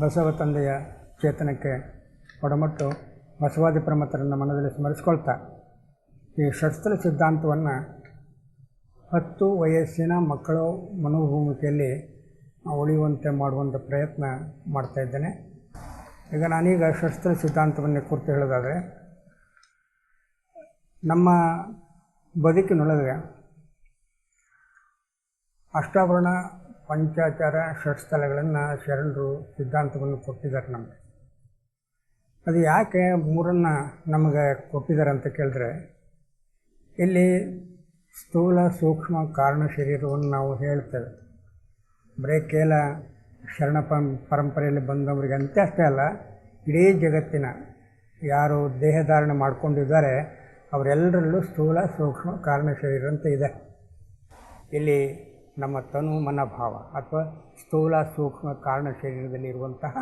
ಬಸವ ತಂದೆಯ ಚೇತನಕ್ಕೆ ಒಡಮಟ್ಟು ಬಸವಾದಿ ಪ್ರಮತರನ್ನು ಮನದಲ್ಲಿ ಸ್ಮರಿಸ್ಕೊಳ್ತಾ ಈ ಶಸ್ತ್ರ ಸಿದ್ಧಾಂತವನ್ನು ಹತ್ತು ವಯಸ್ಸಿನ ಮಕ್ಕಳ ಮನೋಭೂಮಿಕೆಯಲ್ಲಿ ಉಳಿಯುವಂತೆ ಮಾಡುವಂಥ ಪ್ರಯತ್ನ ಮಾಡ್ತಾ ಇದ್ದೇನೆ. ಈಗ ನಾನೀಗ ಶಸ್ತ್ರ ಸಿದ್ಧಾಂತವನ್ನೇ ಕುರಿತು ಹೇಳೋದಾದರೆ, ನಮ್ಮ ಬದುಕಿನೊಳಗೆ ಅಷ್ಟಾವರಣ ಪಂಚಾಚಾರ ಷಟ್ಸ್ಥಲಗಳನ್ನು ಶರಣರು ಸಿದ್ಧಾಂತವನ್ನು ಕೊಟ್ಟಿದ್ದಾರೆ ನಮಗೆ. ಅದು ಯಾಕೆ ಮೂರನ್ನು ನಮಗೆ ಕೊಟ್ಟಿದ್ದಾರೆ ಅಂತ ಕೇಳಿದ್ರೆ, ಇಲ್ಲಿ ಸ್ಥೂಲ ಸೂಕ್ಷ್ಮ ಕಾರಣ ಶರೀರವನ್ನು ನಾವು ಹೇಳ್ತೇವೆ. ಬರೀ ಕೇಲ ಶರಣ ಪರಂಪರೆಯಲ್ಲಿ ಬಂದವರಿಗೆ ಅಂತ ಅಷ್ಟೇ ಅಲ್ಲ, ಇಡೀ ಜಗತ್ತಿನ ಯಾರು ದೇಹಧಾರಣೆ ಮಾಡಿಕೊಂಡಿದ್ದಾರೆ, ಅವರೆಲ್ಲರಲ್ಲೂ ಸ್ಥೂಲ ಸೂಕ್ಷ್ಮ ಕಾರಣ ಶರೀರ ಅಂತ ಇದೆ. ಇಲ್ಲಿ ನಮ್ಮ ತನು ಮನೋಭಾವ ಅಥವಾ ಸ್ಥೂಲ ಸೂಕ್ಷ್ಮ ಕಾರಣ ಶರೀರದಲ್ಲಿ ಇರುವಂತಹ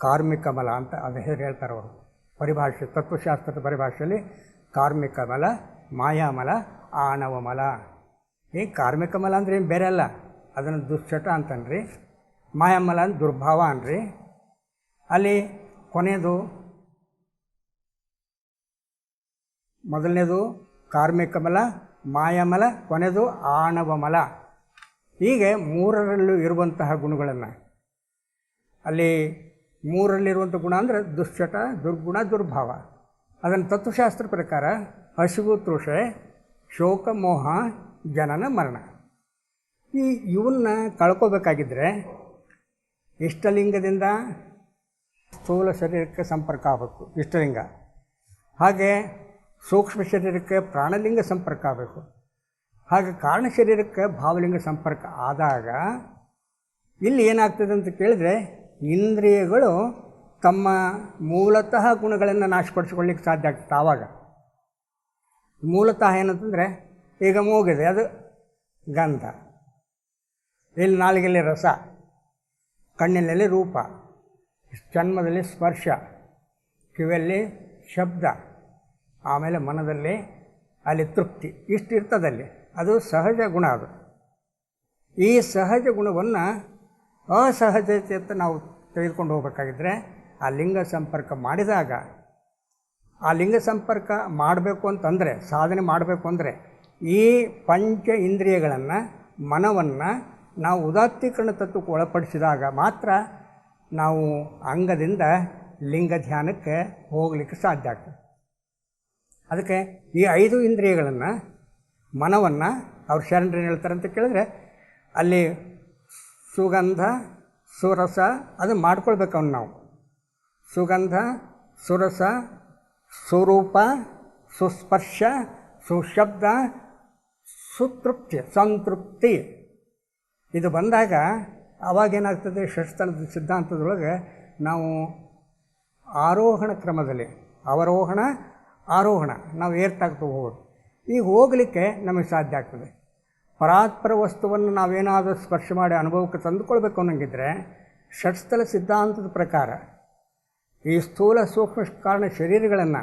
ಕಾರ್ಮಿಕ ಮಲ ಅಂತ ಅದು ಹೆಸರು ಹೇಳ್ತಾರೆ ಅವರು. ಪರಿಭಾಷೆ, ತತ್ವಶಾಸ್ತ್ರದ ಪರಿಭಾಷೆಯಲ್ಲಿ ಕಾರ್ಮಿಕ ಮಲ ಮಾಯಾಮಲ ಆಣವ ಮಲ. ಈ ಕಾರ್ಮಿಕ ಮಲ ಅಂದರೆ ಏನು ಬೇರೆ ಅಲ್ಲ. ಅದನ್ನು ದುಶ್ಚಟ ಅಂತನ್ರಿ. ಮಾಯಾಮಲ ಅಂದ್ರೆ ದುರ್ಭಾವ ಅನ್ರಿ. ಅಲ್ಲಿ ಕೊನೆಯದು ಮೊದಲನೇದು ಕಾರ್ಮಿಕ ಮಲ ಮಾಯಾಮಲ ಕೊನೆಯದು ಆಣವ ಮಲ. ಹೀಗೆ ಮೂರರಲ್ಲೂ ಇರುವಂತಹ ಗುಣಗಳನ್ನು. ಅಲ್ಲಿ ಮೂರಲ್ಲಿರುವಂಥ ಗುಣ ಅಂದರೆ ದುಶ್ಚಟ, ದುರ್ಗುಣ, ದುರ್ಭಾವ. ಅದನ್ನು ತತ್ವಶಾಸ್ತ್ರ ಪ್ರಕಾರ ಹಸಿವು, ತೃಷೆ, ಶೋಕ, ಮೋಹ, ಜನನ, ಮರಣ. ಈ ಇವನ್ನ ಕಳ್ಕೋಬೇಕಾಗಿದ್ದರೆ ಇಷ್ಟಲಿಂಗದಿಂದ ಸ್ಥೂಲ ಶರೀರಕ್ಕೆ ಸಂಪರ್ಕ ಆಗಬೇಕು, ಇಷ್ಟಲಿಂಗ. ಹಾಗೆ ಸೂಕ್ಷ್ಮ ಶರೀರಕ್ಕೆ ಪ್ರಾಣಲಿಂಗ ಸಂಪರ್ಕ ಆಗಬೇಕು. ಹಾಗೆ ಕಾರಣ ಶರೀರಕ್ಕೆ ಭಾವಲಿಂಗ ಸಂಪರ್ಕ ಆದಾಗ ಇಲ್ಲಿ ಏನಾಗ್ತದೆ ಅಂತ ಕೇಳಿದರೆ ಇಂದ್ರಿಯಗಳು ತಮ್ಮ ಮೂಲತಃ ಗುಣಗಳನ್ನು ನಾಶಪಡಿಸ್ಕೊಳ್ಳಿಕ್ಕೆ ಸಾಧ್ಯ ಆಗ್ತದೆ ಆವಾಗ. ಮೂಲತಃ ಏನಂತಂದರೆ ಈಗ ಮೂಗಿದೆ, ಅದು ಗಂಧ. ಇಲ್ಲಿ ನಾಲಿಗೆಯಲ್ಲಿ ರಸ, ಕಣ್ಣಿನಲ್ಲಿ ರೂಪ ಜನ್ಮದಲ್ಲಿ ಸ್ಪರ್ಶ, ಕಿವಿಯಲ್ಲಿ ಶಬ್ದ, ಆಮೇಲೆ ಮನದಲ್ಲಿ ಅಲ್ಲಿ ತೃಪ್ತಿ ಇಷ್ಟು ಇರ್ತದಲ್ಲಿ ಅದು ಸಹಜ ಗುಣ ಅದು. ಈ ಸಹಜ ಗುಣವನ್ನು ಅಸಹಜತೆ ಅಂತ ನಾವು ತೆಗೆದುಕೊಂಡು ಹೋಗಬೇಕಾಗಿದ್ದರೆ ಆ ಲಿಂಗ ಸಂಪರ್ಕ ಮಾಡಿದಾಗ, ಆ ಲಿಂಗ ಸಂಪರ್ಕ ಮಾಡಬೇಕು ಅಂತಂದರೆ, ಸಾಧನೆ ಮಾಡಬೇಕು ಅಂದರೆ ಈ ಪಂಚ ಇಂದ್ರಿಯಗಳನ್ನು, ಮನವನ್ನು ನಾವು ಉದಾತ್ತೀಕರಣ ತತ್ವಕ್ಕೆ ಒಳಪಡಿಸಿದಾಗ ಮಾತ್ರ ನಾವು ಅಂಗದಿಂದ ಲಿಂಗ ಧ್ಯಾನಕ್ಕೆ ಹೋಗಲಿಕ್ಕೆ ಸಾಧ್ಯ ಆಗ್ತದೆ. ಅದಕ್ಕೆ ಈ ಐದು ಇಂದ್ರಿಯಗಳನ್ನು ಮನವನ್ನು ಅವ್ರು ಶರಣರು ಹೇಳ್ತಾರೆ ಅಂತ ಕೇಳಿದ್ರೆ ಅಲ್ಲಿ ಸುಗಂಧ, ಸುರಸ ಅದು ಮಾಡ್ಕೊಳ್ಬೇಕು ಅವ್ನು ನಾವು. ಸುಗಂಧ, ಸುರಸ ಸ್ವರೂಪ ಸುಸ್ಪರ್ಶ, ಸುಶಬ್ದ, ಸುತೃಪ್ತಿ, ಸಂತೃಪ್ತಿ. ಇದು ಬಂದಾಗ ಅವಾಗೇನಾಗ್ತದೆ ಷಟ್ಸ್ಥಳದ ಸಿದ್ಧಾಂತದೊಳಗೆ ನಾವು ಆರೋಹಣ ಕ್ರಮದಲ್ಲಿ, ಅವರೋಹಣ, ಆರೋಹಣ, ನಾವು ಏರ್ತಾಗ್ತಾ ಹೋಗೋದು. ಈಗ ಹೋಗಲಿಕ್ಕೆ ನಮಗೆ ಸಾಧ್ಯ ಆಗ್ತದೆ. ಪರಾತ್ಪರ ವಸ್ತುವನ್ನು ನಾವೇನಾದರೂ ಸ್ಪರ್ಶ ಮಾಡಿ ಅನುಭವಕ್ಕೆ ತಂದುಕೊಳ್ಬೇಕು ಅನ್ನೋಂಗಿದ್ರೆ ಷಟ್ಸ್ಥಲ ಸಿದ್ಧಾಂತದ ಪ್ರಕಾರ ಈ ಸ್ಥೂಲ ಸೂಕ್ಷ್ಮ ಕಾರಣ ಶರೀರಗಳನ್ನು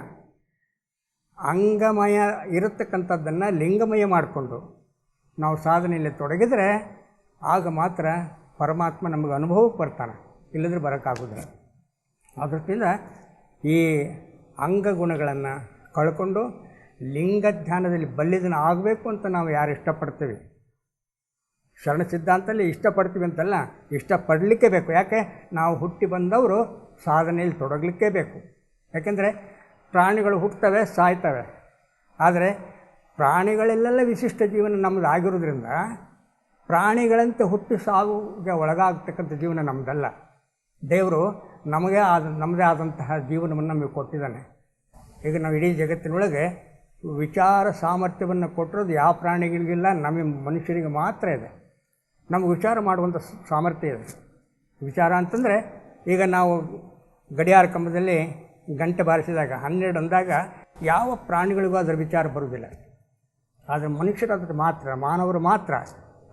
ಅಂಗಮಯ ಇರತಕ್ಕಂಥದ್ದನ್ನು ಲಿಂಗಮಯ ಮಾಡಿಕೊಂಡು ನಾವು ಸಾಧನೆಯಲ್ಲಿ ತೊಡಗಿದರೆ ಆಗ ಮಾತ್ರ ಪರಮಾತ್ಮ ನಮಗೆ ಅನುಭವಕ್ಕೆ ಬರ್ತಾನೆ. ಇಲ್ಲದ್ರೆ ಬರೋಕ್ಕಾಗೋದಿಲ್ಲ. ಆ ದೃಷ್ಟಿಯಿಂದ ಈ ಅಂಗಗುಣಗಳನ್ನು ಕಳ್ಕೊಂಡು ಲಿಂಗ ಧ್ಯಾನದಲ್ಲಿ ಬಲ್ಲಿದನ ಆಗಬೇಕು ಅಂತ ನಾವು ಯಾರು ಇಷ್ಟಪಡ್ತೀವಿ? ಶರಣ ಸಿದ್ಧಾಂತದಲ್ಲಿ ಇಷ್ಟಪಡ್ತೀವಿ ಅಂತಲ್ಲ, ಇಷ್ಟಪಡಲಿಕ್ಕೆ ಬೇಕು. ಯಾಕೆ? ನಾವು ಹುಟ್ಟಿ ಬಂದವರು ಸಾಧನೆಯಲ್ಲಿ ತೊಡಗಲಿಕ್ಕೆ ಬೇಕು. ಯಾಕೆಂದರೆ ಪ್ರಾಣಿಗಳು ಹುಟ್ಟುತ್ತವೆ ಸಾಯ್ತವೆ. ಆದರೆ ಪ್ರಾಣಿಗಳಲ್ಲೆಲ್ಲ ವಿಶಿಷ್ಟ ಜೀವನ ನಮ್ಮದು ಆಗಿರೋದ್ರಿಂದ ಪ್ರಾಣಿಗಳಂತೆ ಹುಟ್ಟಿ ಸಾವುಗೆ ಒಳಗಾಗ್ತಕ್ಕಂಥ ಜೀವನ ನಮ್ಮದಲ್ಲ ದೇವರು ನಮಗೆ ಆದ, ನಮ್ಮದೇ ಆದಂತಹ ಜೀವನವನ್ನು ನಮಗೆ ಕೊಟ್ಟಿದ್ದಾನೆ. ಈಗ ನಾವು ಇಡೀ ಜಗತ್ತಿನೊಳಗೆ ವಿಚಾರ ಸಾಮರ್ಥ್ಯವನ್ನು ಕೊಟ್ಟಿರೋದು ಯಾವ ಪ್ರಾಣಿಗಳಿಗಿಲ್ಲ ನಮ್ಮ ಮನುಷ್ಯರಿಗೆ ಮಾತ್ರ ಇದೆ. ನಮಗೆ ವಿಚಾರ ಮಾಡುವಂಥ ಸಾಮರ್ಥ್ಯ ಇದೆ. ವಿಚಾರ ಅಂತಂದರೆ, ಈಗ ನಾವು ಗಡಿಯಾರ ಕಂಬದಲ್ಲಿ ಗಂಟೆ ಬಾರಿಸಿದಾಗ, ಹನ್ನೆರಡು ಅಂದಾಗ ಯಾವ ಪ್ರಾಣಿಗಳಿಗೂ ಅದರ ವಿಚಾರ ಬರುವುದಿಲ್ಲ. ಆದರೆ ಮನುಷ್ಯರು ಮಾತ್ರ, ಮಾನವರು ಮಾತ್ರ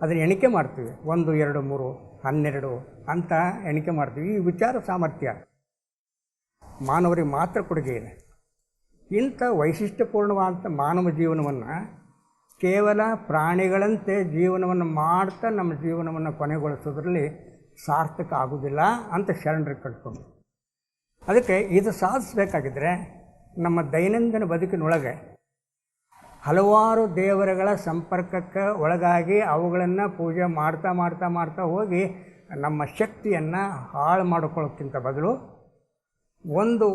ಅದನ್ನು ಎಣಿಕೆ ಮಾಡ್ತೀವಿ. ಒಂದು, ಎರಡು, ಮೂರು, ಹನ್ನೆರಡು ಅಂತ ಎಣಿಕೆ ಮಾಡ್ತೀವಿ. ಈ ವಿಚಾರ ಸಾಮರ್ಥ್ಯ ಮಾನವರಿಗೆ ಮಾತ್ರ ಕೊಡುಗೆ ಇದೆ. ಇಂಥ ವೈಶಿಷ್ಟ್ಯಪೂರ್ಣವಾದಂಥ ಮಾನವ ಜೀವನವನ್ನು ಕೇವಲ ಪ್ರಾಣಿಗಳಂತೆ ಜೀವನವನ್ನು ಮಾಡ್ತಾ ನಮ್ಮ ಜೀವನವನ್ನು ಕೊನೆಗೊಳಿಸೋದ್ರಲ್ಲಿ ಸಾರ್ಥಕ ಆಗೋದಿಲ್ಲ ಅಂತ ಶರಣರಿಗೆ ಕಟ್ಕೊಂಡು ಅದಕ್ಕೆ ಇದು ಸಾಧಿಸಬೇಕಾಗಿದ್ದರೆ ನಮ್ಮ ದೈನಂದಿನ ಬದುಕಿನೊಳಗೆ ಹಲವಾರು ದೇವರುಗಳ ಸಂಪರ್ಕಕ್ಕೆ ಒಳಗಾಗಿ ಅವುಗಳನ್ನು ಪೂಜೆ ಮಾಡ್ತಾ ಮಾಡ್ತಾ ಮಾಡ್ತಾ ಹೋಗಿ ನಮ್ಮ ಶಕ್ತಿಯನ್ನು ಹಾಳು ಮಾಡಿಕೊಳ್ಳೋಕ್ಕಿಂತ ಬದಲು ಒಂದು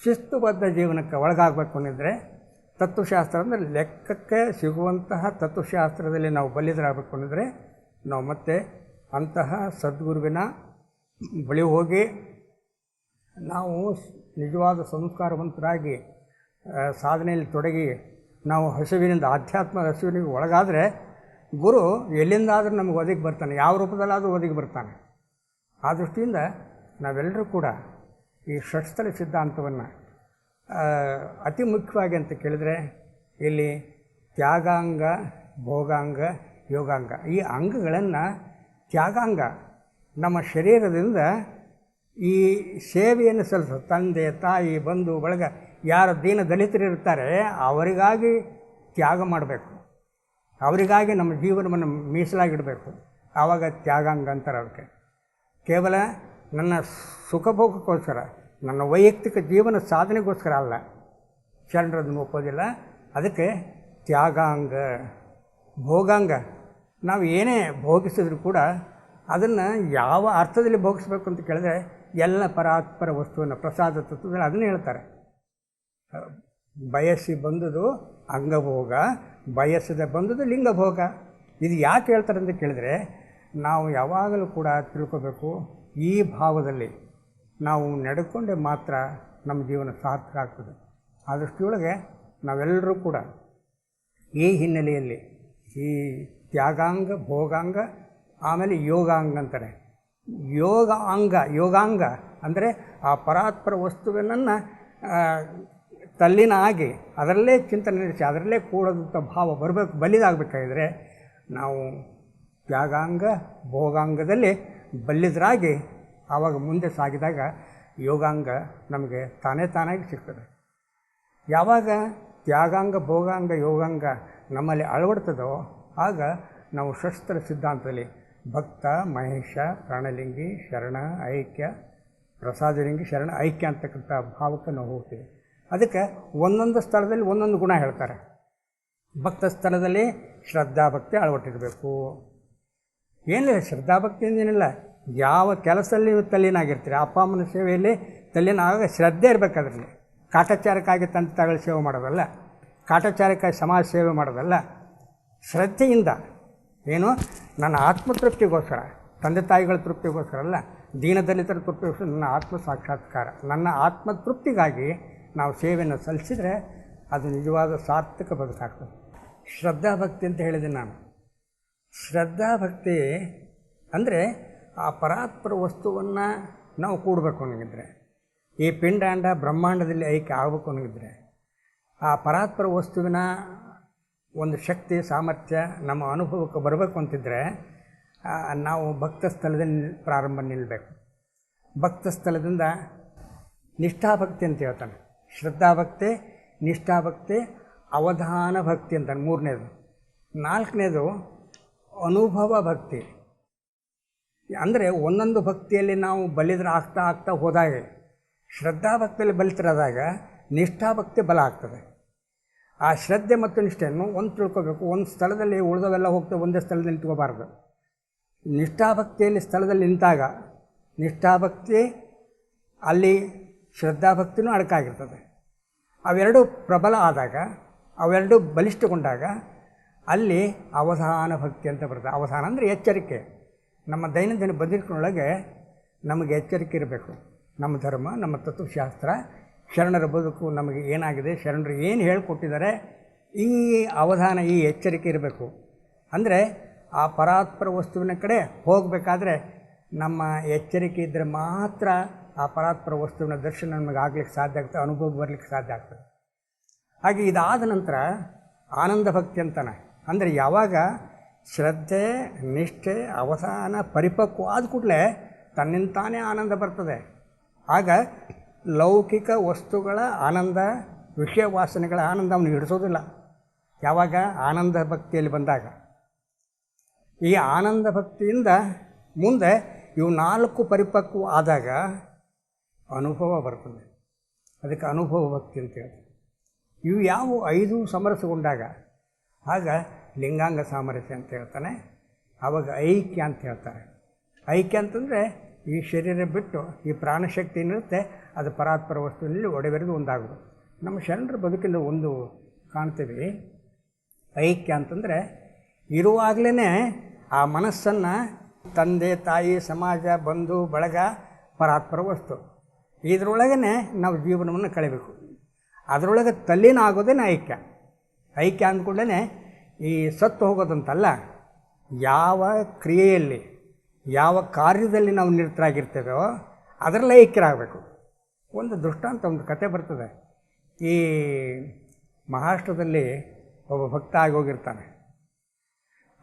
ಶಿಸ್ತುಬದ್ಧ ಜೀವನಕ್ಕೆ ಒಳಗಾಗಬೇಕು ಅನ್ನಿದ್ರೆ ತತ್ವಶಾಸ್ತ್ರ ಅಂದರೆ ಲೆಕ್ಕಕ್ಕೆ ಸಿಗುವಂತಹ ತತ್ವಶಾಸ್ತ್ರದಲ್ಲಿ ನಾವು ಬಲಿದರಾಗಬೇಕು ಅನ್ನಿದ್ರೆ ನಾವು ಮತ್ತೆ ಅಂತಹ ಸದ್ಗುರುವಿನ ಬಳಿ ಹೋಗಿ ನಾವು ನಿಜವಾದ ಸಂಸ್ಕಾರವಂತರಾಗಿ ಸಾಧನೆಯಲ್ಲಿ ತೊಡಗಿ ನಾವು ಹಸುವಿನಿಂದ, ಆಧ್ಯಾತ್ಮ ಹಸುವಿನಿಗೆ ಒಳಗಾದರೆ ಗುರು ಎಲ್ಲಿಂದಾದರೂ ನಮಗೆ ಒದಗಿ ಬರ್ತಾನೆ, ಯಾವ ರೂಪದಲ್ಲಾದರೂ ಒದಗಿ ಬರ್ತಾನೆ. ಆ ದೃಷ್ಟಿಯಿಂದ ನಾವೆಲ್ಲರೂ ಕೂಡ ಈ ಷಟ್ಸ್ಥಳ ಸಿದ್ಧಾಂತವನ್ನು ಅತಿ ಮುಖ್ಯವಾಗಿ ಅಂತ ಕೇಳಿದರೆ ಇಲ್ಲಿ ತ್ಯಾಗಾಂಗ, ಭೋಗಾಂಗ, ಯೋಗಾಂಗ. ಈ ಅಂಗಗಳನ್ನು ತ್ಯಾಗಾಂಗ, ನಮ್ಮ ಶರೀರದಿಂದ ಈ ಸೇವೆಯನ್ನು ಸಲ್ಲಿಸು, ತಂದೆ, ತಾಯಿ, ಬಂಧು, ಬಳಗ, ಯಾರು ದೀನ ದಲಿತರಿರ್ತಾರೆ ಅವರಿಗಾಗಿ ತ್ಯಾಗ ಮಾಡಬೇಕು. ಅವರಿಗಾಗಿ ನಮ್ಮ ಜೀವನವನ್ನು ಮೀಸಲಾಗಿಡಬೇಕು. ಆವಾಗ ತ್ಯಾಗಾಂಗ ಅಂತಾರೆ ಅದಕ್ಕೆ ಕೇವಲ ನನ್ನ ಸುಖಭೋಗಕ್ಕೋಸ್ಕರ, ನನ್ನ ವೈಯಕ್ತಿಕ ಜೀವನ ಸಾಧನೆಗೋಸ್ಕರ ಅಲ್ಲ ಶರಣರದನ್ನು ಒಪ್ಪೋದಿಲ್ಲ ಅದಕ್ಕೆ ತ್ಯಾಗಾಂಗ, ಭೋಗಾಂಗ, ನಾವು ಏನೇ ಭೋಗಿಸಿದ್ರು ಕೂಡ ಅದನ್ನು ಯಾವ ಅರ್ಥದಲ್ಲಿ ಭೋಗಿಸ್ಬೇಕು ಅಂತ ಕೇಳಿದ್ರೆ, ಎಲ್ಲ ಪರಾತ್ಪರ ವಸ್ತುವನ್ನು, ಪ್ರಸಾದ ತತ್ವದಲ್ಲಿ ಅದನ್ನು ಹೇಳ್ತಾರೆ. ಬಯಸಿ ಬಂದದು ಅಂಗಭೋಗ, ಬಯಸದೆ ಬಂದದು ಲಿಂಗಭೋಗ. ಇದು ಯಾಕೆ ಹೇಳ್ತಾರೆ ಅಂತ ಕೇಳಿದ್ರೆ, ನಾವು ಯಾವಾಗಲೂ ಕೂಡ ತಿಳ್ಕೋಬೇಕು ಈ ಭಾವದಲ್ಲಿ ನಾವು ನಡೆಕೊಂಡೆ ಮಾತ್ರ ನಮ್ಮ ಜೀವನ ಸಾರ್ಥಕ ಆಗ್ತದೆ. ಆದಷ್ಟೊಳಗೆ ನಾವೆಲ್ಲರೂ ಕೂಡ ಈ ಹಿನ್ನೆಲೆಯಲ್ಲಿ ಈ ತ್ಯಾಗಾಂಗ, ಭೋಗಾಂಗ, ಆಮೇಲೆ ಯೋಗಾಂಗ ಅಂತಾರೆ. ಯೋಗ ಅಂಗ ಯೋಗಾಂಗ ಅಂದರೆ ಆ ಪರಾತ್ಪರ ವಸ್ತುವಿನನ್ನು ತಲ್ಲಿನ ಆಗಿ ಅದರಲ್ಲೇ ಚಿಂತನೆ ನಡೆಸಿ, ಅದರಲ್ಲೇ ಕೂಡದಂಥ ಭಾವ ಬರಬೇಕು, ಬಲಿದಾಗಬೇಕಾಗಿದ್ರೆ ನಾವು ತ್ಯಾಗಾಂಗ, ಭೋಗಾಂಗದಲ್ಲಿ ಬಲ್ಲಿದರಾಗಿ ಆವಾಗ ಮುಂದೆ ಸಾಗಿದಾಗ ಯೋಗಾಂಗ ನಮಗೆ ತಾನೇ ತಾನಾಗಿ ಸಿಗ್ತದೆ. ಯಾವಾಗ ತ್ಯಾಗಾಂಗ, ಭೋಗಾಂಗ, ಯೋಗಾಂಗ ನಮ್ಮಲ್ಲಿ ಅಳವಡ್ತದೋ ಆಗ ನಾವು ಶಸ್ತ್ರ ಸಿದ್ಧಾಂತದಲ್ಲಿ ಭಕ್ತ, ಮಹೇಶ ಪ್ರಾಣಲಿಂಗಿ ಶರಣ, ಐಕ್ಯ, ಪ್ರಸಾದಲಿಂಗಿ, ಶರಣ, ಐಕ್ಯ ಅಂತಕ್ಕಂಥ ಭಾವಕ್ಕೆ ನಾವು ಹೋಗ್ತೀವಿ. ಅದಕ್ಕೆ ಒಂದೊಂದು ಸ್ಥಳದಲ್ಲಿ ಒಂದೊಂದು ಗುಣ ಹೇಳ್ತಾರೆ. ಭಕ್ತ ಸ್ಥಳದಲ್ಲಿ ಶ್ರದ್ಧಾಭಕ್ತಿ ಅಳವಟ್ಟಿರಬೇಕು. ಏನಿಲ್ಲ ಶ್ರದ್ಧಾಭಕ್ತಿ ಏನಿಲ್ಲ. ಯಾವ ಕೆಲಸದಲ್ಲಿ ನೀವು ತಲ್ಲೀನಾಗಿರ್ತೀರಿ. ಅಪ್ಪ ಅಮ್ಮನ ಸೇವೆಯಲ್ಲಿ ತಲ್ಲೀನ ಆಗ ಶ್ರದ್ಧೆ ಇರಬೇಕು ಅದರಲ್ಲಿ. ಕಾಟಾಚಾರಕ್ಕಾಗಿ ತಂದೆ ತಾಯಿಗಳ ಸೇವೆ ಮಾಡೋದಲ್ಲ. ಕಾಟಾಚಾರಕ್ಕಾಗಿ ಸಮಾಜ ಸೇವೆ ಮಾಡೋದಲ್ಲ. ಶ್ರದ್ಧೆಯಿಂದ. ಏನು? ನನ್ನ ಆತ್ಮತೃಪ್ತಿಗೋಸ್ಕರ. ತಂದೆ ತಾಯಿಗಳ ತೃಪ್ತಿಗೋಸ್ಕರ ಅಲ್ಲ. ದೀನದಲಿತರ ತೃಪ್ತಿಗೋಸ್ಕರ ನನ್ನ ಆತ್ಮ ಸಾಕ್ಷಾತ್ಕಾರ. ನನ್ನ ಆತ್ಮತೃಪ್ತಿಗಾಗಿ ನಾವು ಸೇವೆಯನ್ನು ಸಲ್ಲಿಸಿದರೆ ಅದು ನಿಜವಾದ ಸಾರ್ಥಕ ಬದುಕಾಗ್ತದೆ. ಶ್ರದ್ಧಾಭಕ್ತಿ ಅಂತ ಹೇಳಿದೆ ನಾನು. ಶ್ರದ್ಧಾಭಕ್ತಿ ಅಂದರೆ ಆ ಪರಾತ್ಪರ ವಸ್ತುವನ್ನು ನಾವು ಕೂಡಬೇಕು ಅನ್ನೋಂಗಿದ್ರೆ, ಈ ಪಿಂಡಾಂಡ ಬ್ರಹ್ಮಾಂಡದಲ್ಲಿ ಐಕ್ಯ ಆಗಬೇಕು ಅನ್ನೋಂಗಿದ್ರೆ, ಆ ಪರಾತ್ಪರ ವಸ್ತುವಿನ ಒಂದು ಶಕ್ತಿ, ಸಾಮರ್ಥ್ಯ, ನಮ್ಮ ಅನುಭವಕ್ಕೆ ಬರಬೇಕು ಅಂತಿದ್ದರೆ ನಾವು ಭಕ್ತ ಸ್ಥಳದಲ್ಲಿ ಪ್ರಾರಂಭ ನಿಲ್ಲಬೇಕು ಭಕ್ತ ಸ್ಥಳದಿಂದ ನಿಷ್ಠಾಭಕ್ತಿ ಅಂತ ಹೇಳ್ತಾನೆ. ಶ್ರದ್ಧಾಭಕ್ತಿ, ನಿಷ್ಠಾಭಕ್ತಿ, ಅವಧಾನ ಭಕ್ತಿ ಅಂತಾನೆ ಮೂರನೇದು. ನಾಲ್ಕನೇದು ಅನುಭವ ಭಕ್ತಿ. ಅಂದರೆ ಒಂದೊಂದು ಭಕ್ತಿಯಲ್ಲಿ ನಾವು ಬಲಿದ್ರೆ ಆಗ್ತಾ ಆಗ್ತಾ ಹೋದಾಗ ಶ್ರದ್ಧಾಭಕ್ತಿಯಲ್ಲಿ ಬಲಿತಿರೋದಾಗ ನಿಷ್ಠಾಭಕ್ತಿ ಬಲ ಆಗ್ತದೆ. ಆ ಶ್ರದ್ಧೆ ಮತ್ತು ನಿಷ್ಠೆಯನ್ನು ಒಂದು ತಿಳ್ಕೋಬೇಕು. ಒಂದು ಸ್ಥಳದಲ್ಲಿ ಉಳಿದವೆಲ್ಲ ಹೋಗ್ತವೆ ಒಂದೇ ಸ್ಥಳದಲ್ಲಿ ನಿಂತ್ಕೋಬಾರ್ದು. ನಿಷ್ಠಾಭಕ್ತಿಯಲ್ಲಿ ಸ್ಥಳದಲ್ಲಿ ನಿಂತಾಗ ನಿಷ್ಠಾಭಕ್ತಿ ಅಲ್ಲಿ ಶ್ರದ್ಧಾಭಕ್ತಿನೂ ಅಡಕಾಗಿರ್ತದೆ. ಅವೆರಡೂ ಪ್ರಬಲ ಆದಾಗ, ಅವೆರಡೂ ಬಲಿಷ್ಠಗೊಂಡಾಗ ಅಲ್ಲಿ ಅವಧಾನ ಭಕ್ತಿ ಅಂತ ಬರುತ್ತೆ ಅವಧಾನ ಅಂದರೆ ಎಚ್ಚರಿಕೆ. ನಮ್ಮ ದೈನಂದಿನ ಬದುಕಿನೊಳಗೆ ನಮಗೆ ಎಚ್ಚರಿಕೆ ಇರಬೇಕು. ನಮ್ಮ ಧರ್ಮ, ನಮ್ಮ ತತ್ವಶಾಸ್ತ್ರ, ಶರಣರ ಬದುಕು ನಮಗೆ ಏನಾಗಿದೆ, ಶರಣರು ಏನು ಹೇಳಿಕೊಟ್ಟಿದ್ದಾರೆ, ಈ ಅವಧಾನ ಈ ಎಚ್ಚರಿಕೆ ಇರಬೇಕು. ಅಂದರೆ ಆ ಪರಾತ್ಪರ ವಸ್ತುವಿನ ಕಡೆ ಹೋಗಬೇಕಾದ್ರೆ ನಮ್ಮ ಎಚ್ಚರಿಕೆ ಇದ್ದರೆ ಮಾತ್ರ ಆ ಪರಾತ್ಪರ ವಸ್ತುವಿನ ದರ್ಶನ ನಮಗೆ ಆಗ್ಲಿಕ್ಕೆ ಸಾಧ್ಯ ಆಗ್ತದೆ, ಅನುಭವ ಬರಲಿಕ್ಕೆ ಸಾಧ್ಯ ಆಗ್ತದೆ. ಹಾಗೆ ಇದಾದ ನಂತರ ಆನಂದ ಭಕ್ತಿ ಅಂತಾನೆ. ಅಂದರೆ ಯಾವಾಗ ಶ್ರದ್ಧೆ, ನಿಷ್ಠೆ, ಅವಸಾನ, ಪರಿಪಕ್ವ ಆದ ಕೂಡಲೇ ತನ್ನಿಂತಾನೇ ಆನಂದ ಬರ್ತದೆ. ಆಗ ಲೌಕಿಕ ವಸ್ತುಗಳ ಆನಂದ ವಿಷಯ ವಾಸನೆಗಳ ಆನಂದ ಅವನು ಹಿಡಿಸೋದಿಲ್ಲ. ಯಾವಾಗ? ಆನಂದ ಭಕ್ತಿಯಲ್ಲಿ ಬಂದಾಗ. ಈ ಆನಂದ ಭಕ್ತಿಯಿಂದ ಮುಂದೆ ಇವು ನಾಲ್ಕು ಪರಿಪಕ್ವ ಆದಾಗ ಅನುಭವ ಬರ್ತದೆ. ಅದಕ್ಕೆ ಅನುಭವ ಭಕ್ತಿ ಅಂತ ಹೇಳ್ತಾರೆ. ಇವು ಯಾವ ಐದು ಸಮರಸಗೊಂಡಾಗ ಆಗ ಲಿಂಗಾಂಗ ಸಾಮರಸ್ಯ ಅಂತ ಹೇಳ್ತಾನೆ. ಆವಾಗ ಐಕ್ಯ ಅಂತ ಹೇಳ್ತಾರೆ. ಐಕ್ಯ ಅಂತಂದರೆ ಈ ಶರೀರ ಬಿಟ್ಟು ಈ ಪ್ರಾಣಶಕ್ತಿ ಏನಿರುತ್ತೆ ಅದು ಪರಾತ್ಪರ ವಸ್ತುವಿನಲ್ಲಿ ಒಡೆಬೆರೆದು ಒಂದಾಗೋದು ನಮ್ಮ ಶರಣರ ಬದುಕಿನ ಒಂದು ಕಾಣ್ತೀವಿ. ಐಕ್ಯ ಅಂತಂದರೆ ಇರುವಾಗಲೇ ಆ ಮನಸ್ಸನ್ನು ತಂದೆ, ತಾಯಿ, ಸಮಾಜ, ಬಂಧು, ಬಳಗ, ಪರಾತ್ಪರ ವಸ್ತು. ಇದರೊಳಗೇ ನಾವು ಜೀವನವನ್ನು ಕಳಿಬೇಕು ಅದರೊಳಗೆ ತಲ್ಲಿನ ಆಗೋದೇನೆ ಐಕ್ಯ. ಐಕ್ಯ ಅಂದ್ಕೊಂಡೇ ಈ ಸತ್ತು ಹೋಗೋದಂತಲ್ಲ ಯಾವ ಕ್ರಿಯೆಯಲ್ಲಿ, ಯಾವ ಕಾರ್ಯದಲ್ಲಿ ನಾವು ನಿರತರಾಗಿರ್ತೇವೋ ಅದರಲ್ಲೇ ಐಕ್ಯರಾಗಬೇಕು. ಒಂದು ದೃಷ್ಟಾಂತ, ಒಂದು ಕತೆ ಬರ್ತದೆ. ಈ ಮಹಾರಾಷ್ಟ್ರದಲ್ಲಿ ಒಬ್ಬ ಭಕ್ತ ಆಗಿ ಹೋಗಿರ್ತಾನೆ.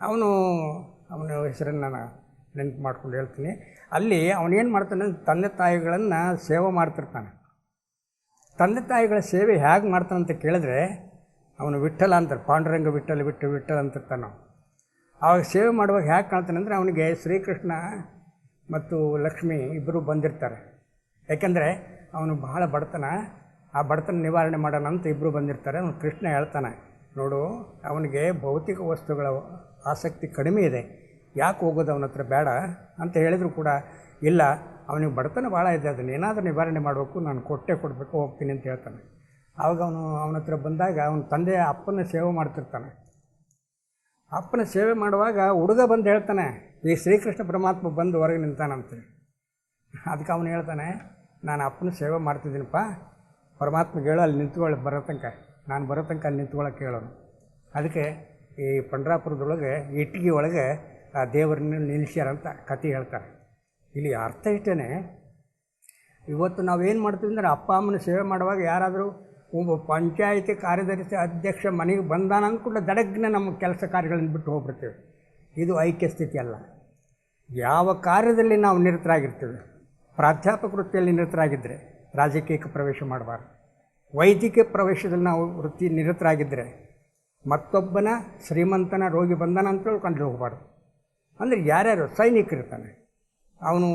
ಅವನು, ಅವನ ಹೆಸರನ್ನು ನಾನು ನೆನಪು ಮಾಡ್ಕೊಂಡು ಹೇಳ್ತೀನಿ. ಅಲ್ಲಿ ಅವನೇನು ಮಾಡ್ತಾನೆ ತಂದೆ ತಾಯಿಗಳನ್ನು ಸೇವೆ ಮಾಡ್ತಿರ್ತಾನೆ. ತಂದೆ ತಾಯಿಗಳ ಸೇವೆ ಹೇಗೆ ಮಾಡ್ತಾನಂತ ಕೇಳಿದ್ರೆ ಅವನು ವಿಠಲ ಅಂತಾರೆ, ಪಾಂಡುರಂಗ ವಿಠಲ ಬಿಟ್ಟು ವಿಠಲ ಅಂತಿರ್ತಾನೆ ಆವಾಗ ಸೇವೆ ಮಾಡುವಾಗ ಹೇಗೆ ಕಾಣ್ತಾನೆ ಅಂದರೆ ಅವನಿಗೆ ಶ್ರೀಕೃಷ್ಣ ಮತ್ತು ಲಕ್ಷ್ಮಿ ಇಬ್ಬರು ಬಂದಿರ್ತಾರೆ. ಯಾಕೆಂದರೆ ಅವನು ಬಹಳ ಬಡತನ, ಆ ಬಡತನ ನಿವಾರಣೆ ಮಾಡೋಣ ಅಂತ ಇಬ್ಬರು ಬಂದಿರ್ತಾರೆ. ಅವನು ಕೃಷ್ಣ ಹೇಳ್ತಾನೆ, ನೋಡು, ಅವನಿಗೆ ಭೌತಿಕ ವಸ್ತುಗಳ ಆಸಕ್ತಿ ಕಡಿಮೆ ಇದೆ, ಯಾಕೆ ಹೋಗೋದು ಅವನ ಹತ್ರ ಬೇಡ ಅಂತ ಹೇಳಿದರೂ ಕೂಡ, ಇಲ್ಲ, ಅವನಿಗೆ ಬಡತನ ಭಾಳ ಇದೆ ಅದನ್ನು ಏನಾದರೂ ನಿವಾರಣೆ ಮಾಡಬೇಕು, ನಾನು ಕೊಟ್ಟೆ ಕೊಡಬೇಕು, ಹೋಗ್ತೀನಿ ಅಂತ ಹೇಳ್ತಾನೆ. ಆವಾಗ ಅವನು ಅವನ ಹತ್ರ ಬಂದಾಗ ಅವನ ತಂದೆ ಅಪ್ಪನ ಸೇವೆ ಮಾಡ್ತಿರ್ತಾನೆ. ಅಪ್ಪನ ಸೇವೆ ಮಾಡುವಾಗ ಹುಡುಗ ಬಂದು ಹೇಳ್ತಾನೆ, ಈ ಶ್ರೀಕೃಷ್ಣ ಪರಮಾತ್ಮ ಬಂದು ಹೊರಗೆ ನಿಂತಾನಂತೆ ಅದಕ್ಕೆ ಅವನು ಹೇಳ್ತಾನೆ, ನಾನು ಅಪ್ಪನ ಸೇವೆ ಮಾಡ್ತಿದ್ದೀನಪ್ಪ. ಪರಮಾತ್ಮಗೆ ಹೇಳು, ಅಲ್ಲಿ ನಿಂತ್ಕೊಳ್ಳಿ, ಬರೋ ತನಕ. ನಾನು ಬರೋ ತನಕ ಅಲ್ಲಿ ನಿಂತ್ಕೊಳ್ಳೋಕೆ ಹೇಳೋನು ಅದಕ್ಕೆ ಈ ಪಂಡ್ರಾಪುರದೊಳಗೆ, ಇಟ್ಟಿಗೆ ಒಳಗೆ ಆ ದೇವರನ್ನ ನಿಲ್ಲಿಸ್ಯಾರಂತ ಕತೆ ಹೇಳ್ತಾರೆ. ಇಲ್ಲಿ ಅರ್ಥ ಇಷ್ಟೇ ಇವತ್ತು ನಾವೇನು ಮಾಡ್ತೀವಿ ಅಂದರೆ ಅಪ್ಪ ಅಮ್ಮನ ಸೇವೆ ಮಾಡುವಾಗ ಯಾರಾದರೂ ಒಬ್ಬ ಪಂಚಾಯಿತಿ ಕಾರ್ಯದರ್ಶಿ ಅಧ್ಯಕ್ಷ ಮನೆಗೆ ಬಂದಾನ ಅಂದ್ಕೊಂಡು ದಡಗ್ನೆ ನಮ್ಮ ಕೆಲಸ ಕಾರ್ಯಗಳನ್ನು ಬಿಟ್ಟು ಹೋಗ್ಬಿಡ್ತೇವೆ. ಇದು ಐಕ್ಯ ಸ್ಥಿತಿ ಅಲ್ಲ. ಯಾವ ಕಾರ್ಯದಲ್ಲಿ ನಾವು ನಿರತರಾಗಿರ್ತೇವೆ, ಪ್ರಾಧ್ಯಾಪಕ ವೃತ್ತಿಯಲ್ಲಿ ನಿರತರಾಗಿದ್ದರೆ ರಾಜಕೀಯಕ್ಕೆ ಪ್ರವೇಶ ಮಾಡಬಾರ್ದು. ವೈದ್ಯಕೀಯ ಪ್ರವೇಶದಲ್ಲಿ ನಾವು ವೃತ್ತಿ ನಿರತರಾಗಿದ್ದರೆ ಮತ್ತೊಬ್ಬನ ಶ್ರೀಮಂತನ ರೋಗಿ ಬಂದನ ಅಂತ ತಿಳ್ಕೊಂಡು ಹೋಗಬಾರ್ದು. ಅಂದರೆ ಯಾರ್ಯಾರು ಸೈನಿಕರಿರ್ತಾನೆ ಅವನು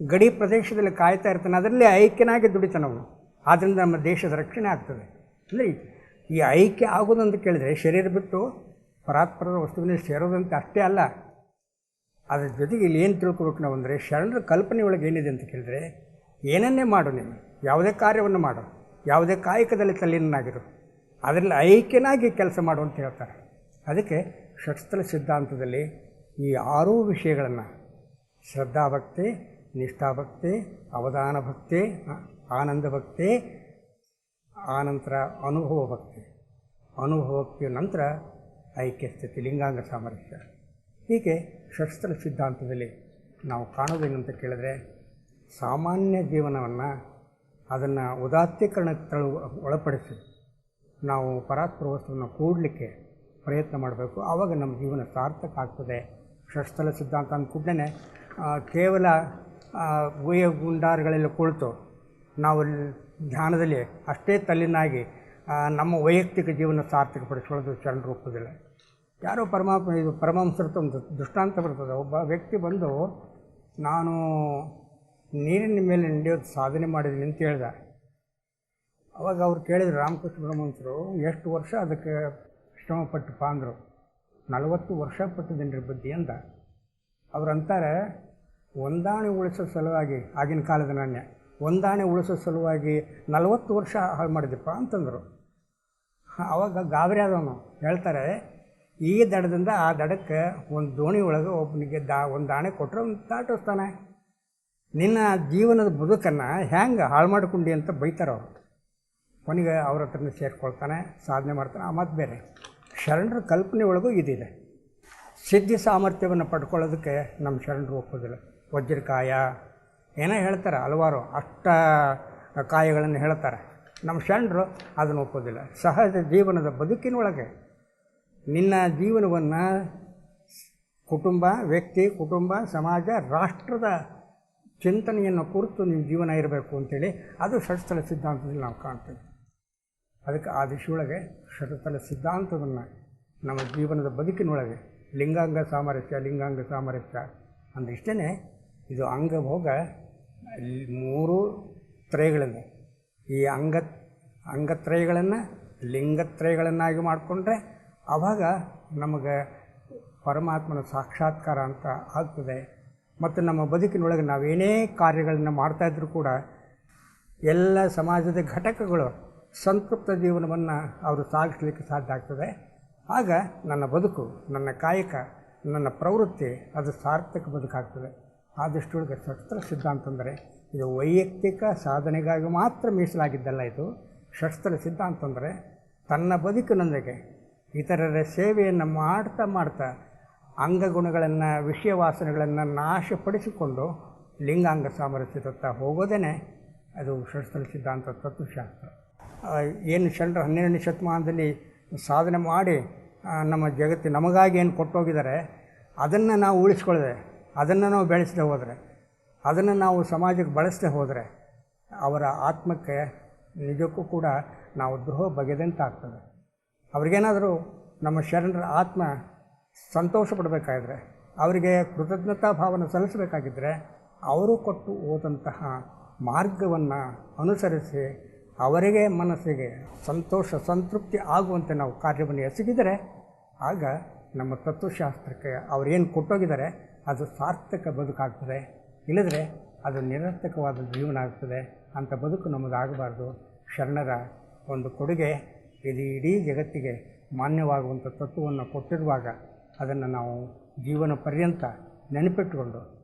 ಗಡಿ ಪ್ರದೇಶದಲ್ಲಿ ಕಾಯ್ತಾ ಇರ್ತಾನೆ, ಅದರಲ್ಲಿ ಐಕ್ಯನಾಗಿ ದುಡಿತಾನೆ ಅವನು. ಆದ್ದರಿಂದ ನಮ್ಮ ದೇಶದ ರಕ್ಷಣೆ ಆಗ್ತದೆ. ಅಂದರೆ ಈ ಐಕ್ಯ ಆಗೋದು ಅಂತ ಕೇಳಿದರೆ ಶರೀರ ಬಿಟ್ಟು ಪರಾತ್ಪರದ ವಸ್ತುವಿನಲ್ಲಿ ಸೇರೋದಂತ ಅಷ್ಟೇ ಅಲ್ಲ. ಅದ್ರ ಜೊತೆಗೆ ಇಲ್ಲಿ ಏನು ತಿಳ್ಕೊಬೇಕು ನಾವು ಅಂದರೆ ಶರಣರ ಕಲ್ಪನೆ ಒಳಗೆ ಏನಿದೆ ಅಂತ ಕೇಳಿದರೆ ಏನನ್ನೇ ಮಾಡು ನೀನು, ಯಾವುದೇ ಕಾರ್ಯವನ್ನು ಮಾಡು, ಯಾವುದೇ ಕಾಯಕದಲ್ಲಿ ತಲ್ಲೀನಾಗಿರು ಅದರಲ್ಲಿ ಐಕ್ಯನಾಗಿ ಕೆಲಸ ಮಾಡು ಅಂತ ಹೇಳ್ತಾರೆ. ಅದಕ್ಕೆ ಷಟ್ಸ್ಥಲ ಸಿದ್ಧಾಂತದಲ್ಲಿ ಈ ಆರೂ ವಿಷಯಗಳನ್ನು ಶ್ರದ್ಧಾಭಕ್ತಿ, ನಿಷ್ಠಾಭಕ್ತಿ ಅವಧಾನ ಭಕ್ತಿ ಆನಂದ ಭಕ್ತಿ ಆನಂತರ ಅನುಭವ ಭಕ್ತಿ ಅನುಭವ ಭಕ್ತಿಯ ನಂತರ ಐಕ್ಯ ಸ್ಥಿತಿ ಲಿಂಗಾಂಗ ಸಾಮರಸ್ಯ ಹೀಗೆ ಶಸ್ತ್ರ ಸಿದ್ಧಾಂತದಲ್ಲಿ ನಾವು ಕಾಣೋದೇನಂತ ಕೇಳಿದ್ರೆ, ಸಾಮಾನ್ಯ ಜೀವನವನ್ನು ಅದನ್ನು ಉದಾತ್ತೀಕರಣಕ್ಕೆ ತಳು, ಒಳಪಡಿಸಿ ನಾವು ಪರಾತ್ಪರ ವಸ್ತುವನ್ನು ಕೂಡಲಿಕ್ಕೆ ಪ್ರಯತ್ನ ಮಾಡಬೇಕು. ಆವಾಗ ನಮ್ಮ ಜೀವನ ಸಾರ್ಥಕ ಆಗ್ತದೆ. ಶಸ್ತ್ರ ಸಿದ್ಧಾಂತ ಅಂದ ಕೂಡಲೇ ಕೇವಲ ಗುಯ ಗುಂಡಾರಗಳೆಲ್ಲ ಕುಳಿತು ನಾವು ಧ್ಯಾನದಲ್ಲಿ ಅಷ್ಟೇ ತಲ್ಲಿನಾಗಿ ನಮ್ಮ ವೈಯಕ್ತಿಕ ಜೀವನ ಸಾರ್ಥಕಪಡಿಸ್ಕೊಳ್ಳೋದು ಚರಣ ರೂಪದಿಲ್ಲ. ಯಾರೋ ಪರಮಾತ್ಮ, ಇದು ಪರಮಹಂಸರತ ಒಂದು ದೃಷ್ಟಾಂತ ಬರ್ತದೆ. ಒಬ್ಬ ವ್ಯಕ್ತಿ ಬಂದು, ನಾನು ನೀರಿನ ಮೇಲೆ ನಡೆಯೋದು ಸಾಧನೆ ಮಾಡಿದ್ದೀನಿ ಅಂತ ಹೇಳ್ದ. ಅವಾಗ ಅವ್ರು ಕೇಳಿದ್ರು, ರಾಮಕೃಷ್ಣ ಪರಮಹಂಸರು, ಎಷ್ಟು ವರ್ಷ ಅದಕ್ಕೆ ಶ್ರಮಪಟ್ಟು ಅಂದರು ನಲವತ್ತು ವರ್ಷ ಪಟ್ಟಿದ್ದೀನಿ ರೀ ಬುದ್ಧಿ ಅಂತ ಅವ್ರು ಅಂತಾರೆ ಹೊಂದಾಣೆ ಉಳಿಸೋ ಸಲುವಾಗಿ ಆಗಿನ ಕಾಲದ ನಾಣ್ಯ. ಹೊಂದಾಣೆ ಉಳಿಸೋ ಸಲುವಾಗಿ ನಲವತ್ತು ವರ್ಷ ಹಾಳು ಮಾಡಿದಪ್ಪ ಅಂತಂದರು. ಆವಾಗ ಗಾಬರಿ ಆದವನು. ಹೇಳ್ತಾರೆ, ಈ ದಡದಿಂದ ಆ ದಡಕ್ಕೆ ಒಂದು ದೋಣಿ ಒಳಗೆ ಒಬ್ಬನಿಗೆ ದಾ, ಒಂದು ದಾಣೆ ಕೊಟ್ಟರೆ ಒಂದು ದಾಟಿಸ್ತಾನೆ. ನಿನ್ನ ಜೀವನದ ಬದುಕನ್ನು ಹ್ಯಾಂಗೆ ಹಾಳು ಮಾಡ್ಕೊಂಡಿ ಅಂತ ಬೈತಾರೆ ಅವರು. ಕೊನೆಗೆ ಅವ್ರ ಹತ್ರನೇ ಸೇರಿಕೊಳ್ತಾನೆ, ಸಾಧನೆ ಮಾಡ್ತಾನೆ. ಆ ಮತ್ತು ಬೇರೆ. ಶರಣರ ಕಲ್ಪನೆ ಒಳಗೂ ಇದಿದೆ. ಸಿದ್ಧಿ ಸಾಮರ್ಥ್ಯವನ್ನು ಪಡ್ಕೊಳ್ಳೋದಕ್ಕೆ ನಮ್ಮ ಶರಣರು ಒಪ್ಪೋದಿಲ್ಲ. ವಜ್ರಕಾಯ ಏನೋ ಹೇಳ್ತಾರೆ, ಹಲವಾರು ಅಷ್ಟ ಕಾಯಗಳನ್ನು ಹೇಳ್ತಾರೆ. ನಮ್ಮ ಶರಣರು ಅದನ್ನು ಒಪ್ಪೋದಿಲ್ಲ. ಸಹಜ ಜೀವನದ ಬದುಕಿನೊಳಗೆ ನಿನ್ನ ಜೀವನವನ್ನು ಕುಟುಂಬ, ವ್ಯಕ್ತಿ, ಕುಟುಂಬ, ಸಮಾಜ, ರಾಷ್ಟ್ರದ ಚಿಂತನೆಯನ್ನು ಕುರಿತು ನಿಮ್ಮ ಜೀವನ ಇರಬೇಕು ಅಂತೇಳಿ ಅದು ಷಟ್ಸ್ಥಲ ಸಿದ್ಧಾಂತದಲ್ಲಿ ನಾವು ಕಾಣ್ತೇವೆ. ಅದಕ್ಕೆ ಆ ದಿಶೆಯೊಳಗೆ ಷಟ್ಸ್ಥಲ ಸಿದ್ಧಾಂತವನ್ನು ನಮ್ಮ ಜೀವನದ ಬದುಕಿನೊಳಗೆ ಲಿಂಗಾಂಗ ಸಾಮರಸ್ಯ ಲಿಂಗಾಂಗ ಸಾಮರಸ್ಯ ಅಂದಿಷ್ಟೇ ಇದು ಅಂಗಭೋಗ ಮೂರು ತ್ರಯಗಳಿವೆ ಈ ಅಂಗ, ಅಂಗತ್ರಯಗಳನ್ನು ಲಿಂಗತ್ರಯಗಳನ್ನಾಗಿ ಮಾಡಿಕೊಂಡ್ರೆ ಆವಾಗ ನಮಗೆ ಪರಮಾತ್ಮನ ಸಾಕ್ಷಾತ್ಕಾರ ಅಂತ ಆಗ್ತದೆ. ಮತ್ತು ನಮ್ಮ ಬದುಕಿನೊಳಗೆ ನಾವೇನೇ ಕಾರ್ಯಗಳನ್ನು ಮಾಡ್ತಾಯಿದ್ರು ಕೂಡ ಎಲ್ಲ ಸಮಾಜದ ಘಟಕಗಳು ಸಂತೃಪ್ತ ಜೀವನವನ್ನು ಅವರು ಸಾಗಿಸ್ಲಿಕ್ಕೆ ಸಾಧ್ಯ ಆಗ್ತದೆ. ಆಗ ನನ್ನ ಬದುಕು, ನನ್ನ ಕಾಯಕ, ನನ್ನ ಪ್ರವೃತ್ತಿ ಅದು ಸಾರ್ಥಕ ಬದುಕಾಗ್ತದೆ. ಆ ದೃಷ್ಟಿಯೊಳಗೆ ಶಸ್ತ್ರ ಸಿದ್ಧಾಂತ ಅಂದರೆ ಇದು ವೈಯಕ್ತಿಕ ಸಾಧನೆಗಾಗಿ ಮಾತ್ರ ಮೀಸಲಾಗಿದ್ದಲ್ಲ ಇದು. ಷಟ್ಸ್ತ್ರ ಸಿದ್ಧಾಂತ ಅಂದರೆ ತನ್ನ ಬದುಕಿನೊಂದಿಗೆ ಇತರರ ಸೇವೆಯನ್ನು ಮಾಡ್ತಾ ಮಾಡ್ತಾ ಅಂಗಗುಣಗಳನ್ನು ವಿಷಯ ವಾಸನೆಗಳನ್ನು ನಾಶಪಡಿಸಿಕೊಂಡು ಲಿಂಗಾಂಗ ಸಾಮರಸ್ಯದತ್ತ ಹೋಗೋದೇ ಅದು ಷಟ್ಸ್ತ್ರ ಸಿದ್ಧಾಂತ ತತ್ವಶಾಸ್ತ್ರ. ಏನು ಶರಣರು ಹನ್ನೆರಡನೇ ಶತಮಾನದಲ್ಲಿ ಸಾಧನೆ ಮಾಡಿ ನಮ್ಮ ಜಗತ್ತು ನಮಗಾಗಿ ಏನು ಕೊಟ್ಟೋಗಿದ್ದಾರೆ, ಅದನ್ನು ನಾವು ಉಳಿಸ್ಕೊಳ್ಳದೆ ಅದನ್ನು ನಾವು ಬೆಳೆಸದೆ ಹೋದರೆ, ಅದನ್ನು ನಾವು ಸಮಾಜಕ್ಕೆ ಬಳಸದೆ ಹೋದರೆ ಅವರ ಆತ್ಮಕ್ಕೆ ನಿಜಕ್ಕೂ ಕೂಡ ನಾವು ದ್ರೋಹ ಬಗೆದಂತಾಗ್ತದೆ. ಅವ್ರಿಗೇನಾದರೂ ನಮ್ಮ ಶರಣರ ಆತ್ಮ ಸಂತೋಷ ಪಡಬೇಕಾದ್ರೆ, ಅವರಿಗೆ ಕೃತಜ್ಞತಾ ಭಾವನೆ ಸಲ್ಲಿಸಬೇಕಾಗಿದ್ದರೆ ಅವರು ಕೊಟ್ಟು ಹೋದಂತಹ ಮಾರ್ಗವನ್ನು ಅನುಸರಿಸಿ ಅವರಿಗೆ ಮನಸ್ಸಿಗೆ ಸಂತೋಷ, ಸಂತೃಪ್ತಿ ಆಗುವಂತೆ ನಾವು ಕಾರ್ಯವನ್ನು ಎಸಗಿದರೆ, ಆಗ ನಮ್ಮ ತತ್ವಶಾಸ್ತ್ರಕ್ಕೆ ಅವರೇನು ಕೊಟ್ಟೋಗಿದ್ದಾರೆ ಅದು ಸಾರ್ಥಕ ಬದುಕಾಗ್ತದೆ. ಇಲ್ಲದ್ರೆ ಅದು ನಿರರ್ಥಕವಾದ ಜೀವನ ಆಗ್ತದೆ ಅಂಥ ಬದುಕು ನಮಗಾಗಬಾರ್ದು ಶರಣರ ಒಂದು ಕೊಡುಗೆ ಇದು ಇಡೀ ಜಗತ್ತಿಗೆ ಮಾನ್ಯವಾಗುವಂಥ ತತ್ವವನ್ನು ಕೊಟ್ಟಿರುವಾಗ ಅದನ್ನು ನಾವು ಜೀವನ ಪರ್ಯಂತ ನೆನಪಿಟ್ಟುಕೊಂಡು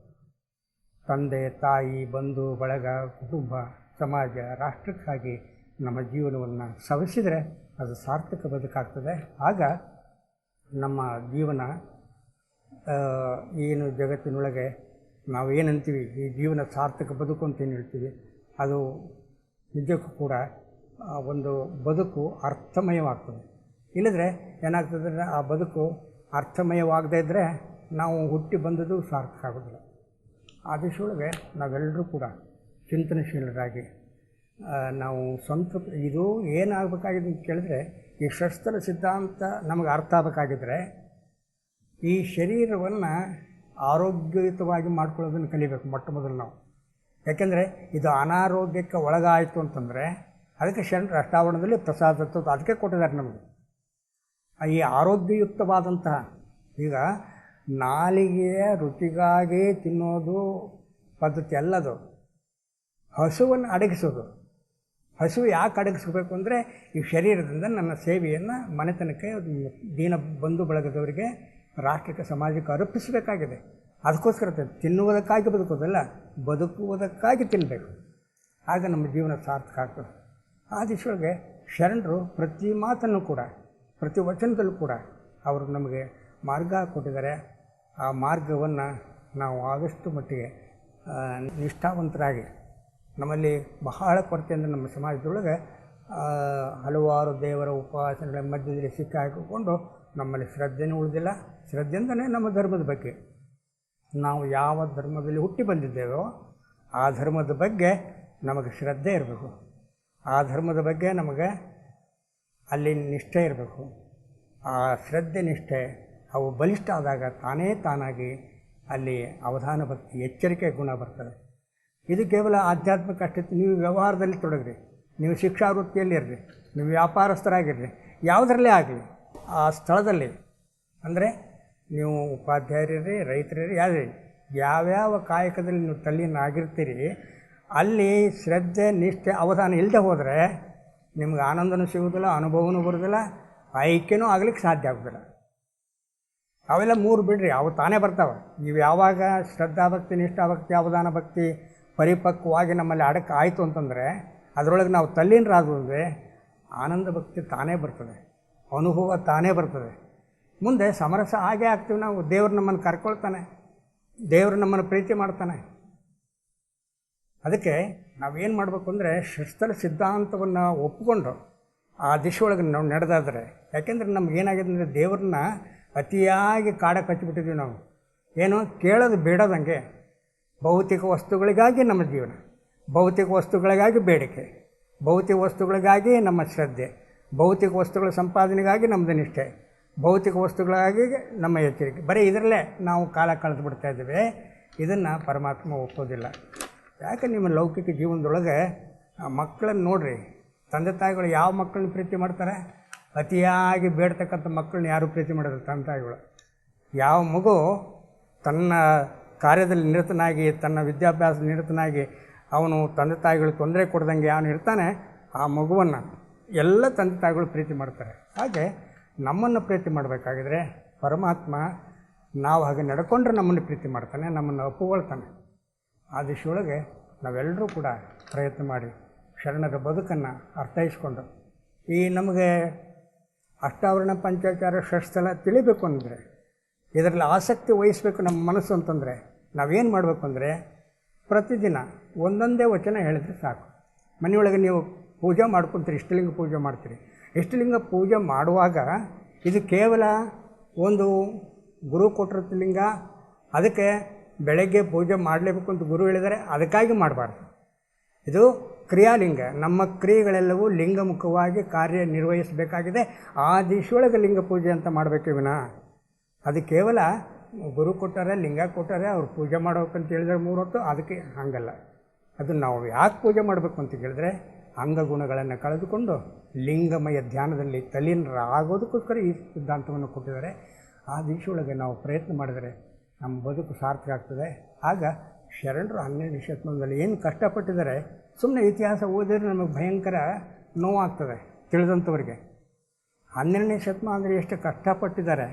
ತಂದೆ, ತಾಯಿ, ಬಂಧು, ಬಳಗ, ಕುಟುಂಬ, ಸಮಾಜ, ರಾಷ್ಟ್ರಕ್ಕಾಗಿ ನಮ್ಮ ಜೀವನವನ್ನು ಸವಿಸಿದರೆ ಅದು ಸಾರ್ಥಕ ಬದುಕಾಗ್ತದೆ. ಆಗ ನಮ್ಮ ಜೀವನ ಏನು ಜಗತ್ತಿನೊಳಗೆ ನಾವು ಏನಂತೀವಿ? ಈ ಜೀವನ ಸಾರ್ಥಕ ಬದುಕು ಅಂತ ಏನು ಹೇಳ್ತೀವಿ. ಅದು ನಿಜಕ್ಕೂ ಕೂಡ ಒಂದು ಬದುಕು ಅರ್ಥಮಯವಾಗ್ತದೆ. ಇಲ್ಲದ್ರೆ ಏನಾಗ್ತದೆ ಆ ಬದುಕು ಅರ್ಥಮಯವಾಗದೇ ಇದ್ದರೆ ನಾವು ಹುಟ್ಟಿ ಬಂದದ್ದು ಸಾರ್ಥಕ ಆಗೋದಿಲ್ಲ. ಆ ದಿಶೆಯೊಳಗೆ ನಾವೆಲ್ಲರೂ ಕೂಡ ಚಿಂತನಶೀಲರಾಗಿ ನಾವು ಸ್ವಂತ, ಇದು ಏನಾಗಬೇಕಾಗಿದೆ ಅಂತ ಕೇಳಿದ್ರೆ, ಈ ಶಸ್ತ್ರ ಸಿದ್ಧಾಂತ ನಮಗೆ ಅರ್ಥ ಆಗಬೇಕಾಗಿದ್ರೆ ಈ ಶರೀರವನ್ನು ಆರೋಗ್ಯಯುತವಾಗಿ ಮಾಡ್ಕೊಳ್ಳೋದನ್ನು ಕಲಿಬೇಕು ಮೊಟ್ಟ ಮೊದಲು ನಾವು. ಯಾಕೆಂದರೆ ಇದು ಅನಾರೋಗ್ಯಕ್ಕೆ ಒಳಗಾಯಿತು ಅಂತಂದರೆ ಅದಕ್ಕೆ ಶರಣ ಅಷ್ಟಾವರಣದಲ್ಲಿ ಪ್ರಸಾದ ಅದಕ್ಕೆ ಕೊಟ್ಟಿದ್ದಾರೆ ನಮಗೆ. ಈ ಆರೋಗ್ಯಯುಕ್ತವಾದಂತಹ ಈಗ ನಾಲಿಗೆಯ ರುಚಿಗಾಗಿ ತಿನ್ನೋದು ಪದ್ಧತಿ ಅಲ್ಲದು. ಹಸುವನ್ನು ಅಡಗಿಸೋದು. ಹಸು ಯಾಕೆ ಅಡಗಿಸ್ಬೇಕು ಅಂದರೆ ಈ ಶರೀರದಿಂದ ನನ್ನ ಸೇವೆಯನ್ನು ಮನೆತನಕ್ಕೆ ದೀನ ಬಂಧು ಬಳಗದವರಿಗೆ ರಾಷ್ಟ್ರಕ್ಕೆ ಸಮಾಜಕ್ಕೆ ಅರ್ಪಿಸಬೇಕಾಗಿದೆ. ಅದಕ್ಕೋಸ್ಕರ ತಿನ್ನುವುದಕ್ಕಾಗಿ ಬದುಕೋದಲ್ಲ ಬದುಕುವುದಕ್ಕಾಗಿ ತಿನ್ನಬೇಕು ಆಗ ನಮ್ಮ ಜೀವನ ಸಾರ್ಥಕ ಆಗ್ತದೆ. ಆ ಶರಣರು ಪ್ರತಿ ಮಾತನ್ನು ಕೂಡ, ಪ್ರತಿ ವಚನದಲ್ಲೂ ಕೂಡ ಅವರು ನಮಗೆ ಮಾರ್ಗ ಕೊಟ್ಟಿದ್ದಾರೆ. ಆ ಮಾರ್ಗವನ್ನು ನಾವು ಆದಷ್ಟು ಮಟ್ಟಿಗೆ ನಿಷ್ಠಾವಂತರಾಗಿ, ನಮ್ಮಲ್ಲಿ ಬಹಳ ಕೊರತೆ ಅಂದರೆ ನಮ್ಮ ಸಮಾಜದೊಳಗೆ ಹಲವಾರು ದೇವರ ಉಪಾಸನೆಗಳ ಮಧ್ಯದಲ್ಲಿ ಸಿಕ್ಕಾಕಿಕೊಂಡು ನಮ್ಮಲ್ಲಿ ಶ್ರದ್ಧೆನೂ ಉಳಿದಿಲ್ಲ. ಶ್ರದ್ಧೆಯಿಂದನೇ ನಮ್ಮ ಧರ್ಮದ ಬಗ್ಗೆ. ನಾವು ಯಾವ ಧರ್ಮದಲ್ಲಿ ಹುಟ್ಟಿ ಬಂದಿದ್ದೇವೋ ಆ ಧರ್ಮದ ಬಗ್ಗೆ ನಮಗೆ ಶ್ರದ್ಧೆ ಇರಬೇಕು. ಆ ಧರ್ಮದ ಬಗ್ಗೆ ನಮಗೆ ಅಲ್ಲಿ ನಿಷ್ಠೆ ಇರಬೇಕು. ಆ ಶ್ರದ್ಧೆ, ನಿಷ್ಠೆ ಅವು ಬಲಿಷ್ಠ ಆದಾಗ ತಾನೇ ತಾನಾಗಿ ಅಲ್ಲಿ ಅವಧಾನ ಭಕ್ತಿ, ಎಚ್ಚರಿಕೆ ಗುಣ ಬರ್ತದೆ. ಇದು ಕೇವಲ ಆಧ್ಯಾತ್ಮಿಕ ಅಷ್ಟೇ, ನೀವು ವ್ಯವಹಾರದಲ್ಲಿ ತೊಡಗ್ರಿ. ನೀವು ಶಿಕ್ಷಾ ವೃತ್ತಿಯಲ್ಲಿ ಇರ್ರಿ. ನೀವು ವ್ಯಾಪಾರಸ್ಥರಾಗಿರ್ರಿ. ಯಾವುದರಲ್ಲೇ ಆಗಲಿ, ಆ ಸ್ಥಳದಲ್ಲಿ, ಅಂದರೆ ನೀವು ಉಪಾಧ್ಯಾಯರಿರಿ ರೈತರಿರಿ ಯಾವ ಯಾವ್ಯಾವ ಕಾಯಕದಲ್ಲಿ ನೀವು ತಲ್ಲೀನಾಗಿರ್ತೀರಿ, ಅಲ್ಲಿ ಶ್ರದ್ಧೆ, ನಿಷ್ಠೆ ಅವಧಾನ ಇಲ್ಲದೆ ಹೋದರೆ ನಿಮ್ಗೆ ಆನಂದನೂ ಸಿಗೋದಿಲ್ಲ, ಅನುಭವನೂ ಬರೋದಿಲ್ಲ ಐಕ್ಯನೂ ಆಗ್ಲಿಕ್ಕೆ ಸಾಧ್ಯ ಆಗೋದಿಲ್ಲ. ಅವೆಲ್ಲ ಮೂರು ಬಿಡ್ರಿ, ಅವು ತಾನೇ ಬರ್ತಾವೆ. ನೀವು ಯಾವಾಗ ಶ್ರದ್ಧಾಭಕ್ತಿ, ನಿಷ್ಠಾಭಕ್ತಿ, ಅವಧಾನ ಭಕ್ತಿ ಪರಿಪಕ್ವವಾಗಿ ನಮ್ಮಲ್ಲಿ ಅಡಕ ಆಯಿತು ಅಂತಂದರೆ, ಅದರೊಳಗೆ ನಾವು ತಲ್ಲೀನರಾಗುವುದೇ ಆನಂದ ಭಕ್ತಿ ತಾನೇ ಬರ್ತದೆ, ಅನುಭವ ತಾನೇ ಬರ್ತದೆ. ಮುಂದೆ ಸಮರಸ ಹಾಗೆ ಆಗ್ತೀವಿ ನಾವು. ದೇವ್ರು ನಮ್ಮನ್ನು ಕರ್ಕೊಳ್ತಾನೆ. ದೇವರು ನಮ್ಮನ್ನು ಪ್ರೀತಿ ಮಾಡ್ತಾನೆ. ಅದಕ್ಕೆ ನಾವೇನು ಮಾಡಬೇಕು ಅಂದರೆ ಶಸ್ತ್ರ ಸಿದ್ಧಾಂತವನ್ನು ಒಪ್ಪಿಕೊಂಡು ಆ ದಿಶೆಯೊಳಗೆ ನಾವು ನಡೆದಾದರೆ, ಯಾಕೆಂದರೆ ನಮ್ಗೆ ಏನಾಗಿದೆ ಅಂದರೆ ದೇವ್ರನ್ನ ಅತಿಯಾಗಿ ಕಾಡಕ್ಕೆ ಹಚ್ಚಿಬಿಟ್ಟಿದ್ದೀವಿ ನಾವು. ಏನು? ಕೇಳೋದು ಬೇಡದಂಗೆ ಭೌತಿಕ ವಸ್ತುಗಳಿಗಾಗಿ ನಮ್ಮ ಜೀವನ, ಭೌತಿಕ ವಸ್ತುಗಳಿಗಾಗಿ ಬೇಡಿಕೆ, ಭೌತಿಕ ವಸ್ತುಗಳಿಗಾಗಿ ನಮ್ಮ ಶ್ರದ್ಧೆ, ಭೌತಿಕ ವಸ್ತುಗಳ ಸಂಪಾದನೆಗಾಗಿ ನಮ್ಮದು ನಿಷ್ಠೆ. ಭೌತಿಕ ವಸ್ತುಗಳಾಗಿ ನಮ್ಮ ಎಚ್ಚರಿಕೆ. ಬರೀ ಇದರಲ್ಲೇ ನಾವು ಕಾಲ ಕಳೆದು ಇದ್ದೇವೆ. ಇದನ್ನು ಪರಮಾತ್ಮ ಒಪ್ಪೋದಿಲ್ಲ. ಯಾಕೆ ನಿಮ್ಮ ಲೌಕಿಕ ಜೀವನದೊಳಗೆ ಮಕ್ಕಳನ್ನು ನೋಡಿರಿ. ತಂದೆ ತಾಯಿಗಳು ಯಾವ ಮಕ್ಕಳನ್ನ ಪ್ರೀತಿ ಮಾಡ್ತಾರೆ? ಅತಿಯಾಗಿ ಬೇಡ್ತಕ್ಕಂಥ ಮಕ್ಕಳನ್ನ ಯಾರು ಪ್ರೀತಿ ಮಾಡಿದ್ರು? ತಂದೆ ತಾಯಿಗಳು. ಯಾವ ಮಗು ತನ್ನ ಕಾರ್ಯದಲ್ಲಿ ನಿರತನಾಗಿ, ತನ್ನ ವಿದ್ಯಾಭ್ಯಾಸ ನಿರತನಾಗಿ ಅವನು ತಂದೆ ತಾಯಿಗಳು ತೊಂದರೆ ಕೊಡ್ದಂಗೆ ಅವನು ಇರ್ತಾನೆ, ಆ ಮಗುವನ್ನು ಎಲ್ಲ ತಂದೆ ತಾಯಿಗಳು ಪ್ರೀತಿ ಮಾಡ್ತಾರೆ. ಹಾಗೆ ನಮ್ಮನ್ನು ಪ್ರೀತಿ ಮಾಡಬೇಕಾಗಿದ್ರೆ ಪರಮಾತ್ಮ ನಾವು ಹಾಗೆ ನಡ್ಕೊಂಡ್ರೆ ನಮ್ಮನ್ನು ಪ್ರೀತಿ ಮಾಡ್ತಾನೆ, ನಮ್ಮನ್ನು ಒಪ್ಪುಗೊಳ್ತಾನೆ ಆ ದಿಶೆಯೊಳಗೆ ನಾವೆಲ್ಲರೂ ಕೂಡ ಪ್ರಯತ್ನ ಮಾಡಿ ಶರಣರ ಬದುಕನ್ನು ಅರ್ಥೈಸ್ಕೊಂಡು, ಈ ನಮಗೆ ಅಷ್ಟಾವರಣ ಪಂಚಾಚಾರ ಷಷ್ಠಲ ತಿಳಿಬೇಕು ಅಂದರೆ, ಇದರಲ್ಲಿ ಆಸಕ್ತಿ ವಹಿಸಬೇಕು ನಮ್ಮ ಮನಸ್ಸು ಅಂತಂದರೆ, ನಾವೇನು ಮಾಡಬೇಕು ಅಂದರೆ, ಪ್ರತಿದಿನ ಒಂದೊಂದೇ ವಚನ ಹೇಳಿದ್ರೆ ಸಾಕು. ಮನೆಯೊಳಗೆ ನೀವು ಪೂಜೆ ಮಾಡ್ಕೊತೀರಿ, ಇಷ್ಟಲಿಂಗ ಪೂಜೆ ಮಾಡ್ತೀರಿ. ಇಷ್ಟಲಿಂಗ ಪೂಜೆ ಮಾಡುವಾಗ ಇದು ಕೇವಲ ಒಂದು ಗುರು ಕೊಟ್ಟಿರೋ ಲಿಂಗ ಅದಕ್ಕೆ ಬೆಳಗ್ಗೆ ಪೂಜೆ ಮಾಡಲೇಬೇಕು ಅಂತ ಗುರು ಹೇಳಿದರೆ ಅದಕ್ಕಾಗಿ ಮಾಡಬಾರ್ದು. ಇದು ಕ್ರಿಯಾಲಿಂಗ. ನಮ್ಮ ಕ್ರಿಯೆಗಳೆಲ್ಲವೂ ಲಿಂಗಮುಖವಾಗಿ ಕಾರ್ಯನಿರ್ವಹಿಸಬೇಕಾಗಿದೆ. ಆ ದಿಶೆಯೊಳಗೆ ಲಿಂಗ ಪೂಜೆ ಅಂತ ಮಾಡಬೇಕು ವಿನ. ಅದು ಕೇವಲ ಗುರು ಕೊಟ್ಟಾರೆ, ಲಿಂಗ ಕೊಟ್ಟಾರೆ ಅವ್ರು ಪೂಜೆ ಮಾಡಬೇಕಂತ ಹೇಳಿದ್ರೆ ಮೂರು ಹೊತ್ತು ಅದಕ್ಕೆ ಹಾಗಲ್ಲ. ಅದನ್ನು ನಾವು ಯಾಕೆ ಪೂಜೆ ಮಾಡಬೇಕು ಅಂತ ಕೇಳಿದ್ರೆ ಅಂಗಗುಣಗಳನ್ನು ಕಳೆದುಕೊಂಡು ಲಿಂಗಮಯ ಧ್ಯಾನದಲ್ಲಿ ತಲೀನರಾಗೋದಕ್ಕೋಸ್ಕರ ಈ ಸಿದ್ಧಾಂತವನ್ನು ಕೊಟ್ಟಿದ್ದಾರೆ. ಆ ದಿಶೆಯೊಳಗೆ ನಾವು ಪ್ರಯತ್ನ ಮಾಡಿದರೆ ನಮ್ಮ ಬದುಕು ಸಾರ್ಥಕ ಆಗ್ತದೆ. ಆಗ ಶರಣರು ಹನ್ನೆರಡು ಶತಮಾನದಲ್ಲಿ ಏನು ಕಷ್ಟಪಟ್ಟಿದ್ದಾರೆ ಸುಮ್ಮನೆ ಇತಿಹಾಸ ಓದಿದ್ರೆ ನಮಗೆ ಭಯಂಕರ ನೋವಾಗ್ತದೆ ತಿಳಿದಂಥವ್ರಿಗೆ. ಹನ್ನೆರಡನೇ ಶತಮಾನದಲ್ಲಿ ಎಷ್ಟು ಕಷ್ಟಪಟ್ಟಿದ್ದಾರೆ,